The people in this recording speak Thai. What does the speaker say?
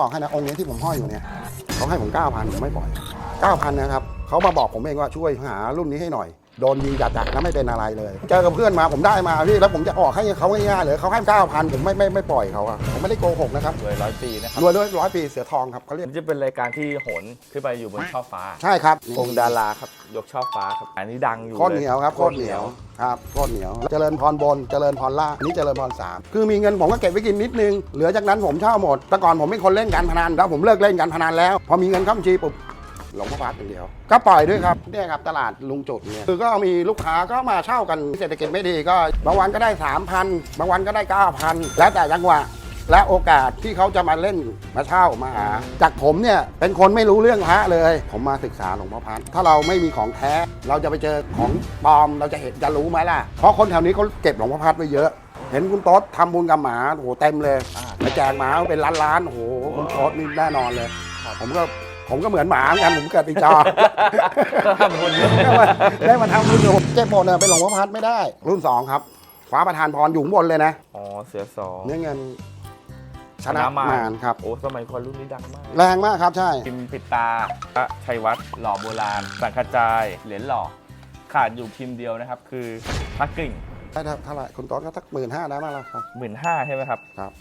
บอกให้นะองค์นี้ที่ผมห้อยอยู่เนี่ยเขาให้ผมเก้าพันผมไม่ปล่อยเก้าพันนะครับเขามาบอกผมเองว่าช่วยหารุ่นนี้ให้หน่อย โดนยิงจัดๆแล้วไม่เป็นอะไรเลย เจอกับเพื่อนมาผมได้มาพี่แล้วผมจะออกให้เขาง่ายๆเลยเขาให้9,000ผมไม่ไม่ไม่ปล่อยเขาอะผมไม่ได้โกหกนะครับรวยร้อยปีนะครับรวยด้วยร้อยปีเสือทองครับเขาเรียกมันจะเป็นรายการที่โหนขึ้นไปอยู่บนช่อฟ้าใช่ครับองค์ดาราครับยกช่อฟ้าครับอันนี้ดังอยู่โคตรเหนียวครับโคตรเหนียวครับโคตรเหนียว เจริญพรบน เจริญพรล่างอันนี้เจริญพรสามคือมีเงินผมก็เก็บไว้กินนิดนึงเหลือจากนั้นผมเช่าหมดแต่ก่อนผมเป็นคนเล่นการพนันแล้วผมเลิกเล่นการพนันแล้ว พอมีเงินเข้าบัญชีปุ๊บ หลงพ่อพัดอย่างเดียว ก็ปล่อยด้วยครับเนี่ยครับตลาดลุงจุดเนี่ยคือก็มีลูกค้าก็มาเช่ากันเศรษฐกิจไม่ดีก็บางวันก็ได้ 3,000บางวันก็ได้ 9,000 แล้วแต่จังหวะ และโอกาสที่เขาจะมาเล่นมาเช่ามาหาจากผมเนี่ยเป็นคนไม่รู้เรื่องพระเลย ผมมาศึกษาหลวงพ่อพัดถ้าเราไม่มีของแท้ เราจะไปเจอของปลอมเราจะเห็นจะรู้ไหมล่ะเพราะคนแถวนี้เขาเก็บหลวงพ่อพัดไว้เยอะเห็นคุณโต๊ดทำบุญกับหมาโอ้โหเต็มเลยอ่าไปแจกหมาเป็นล้านล้านๆโอ้โหคุณโต๊ดนี่แน่นอนเลย ผมก็ ผมก็เหมือนหมาเหมือนกันผมเกิดปีจอก็ทำบุญเยอะได้มาได้มาทำบุญอยู่เจ็บหมดเนี่ยเป็นหลวงพ่อพัดไม่ได้ รุ่นสองครับฟ้าประธานพรอยู่ข้างบนเลยนะอ๋อเสือสองเนื้อเงินชนะมารครับ โอ้สมัยก่อนรุ่นนี้ดังมากแรงมากครับใช่ พิมพ์ปิดตาพระชัยวัฒน์หล่อโบราณ สังขจายเหรียญหล่อขาดอยู่พิมพ์เดียวนะครับ คือพระกริ่งได้เท่าไหร่คุณต้นก็สักหมื่นห้าได้ไหมล่ะครับ หมื่นห้าใช่ไหมครับ ครับ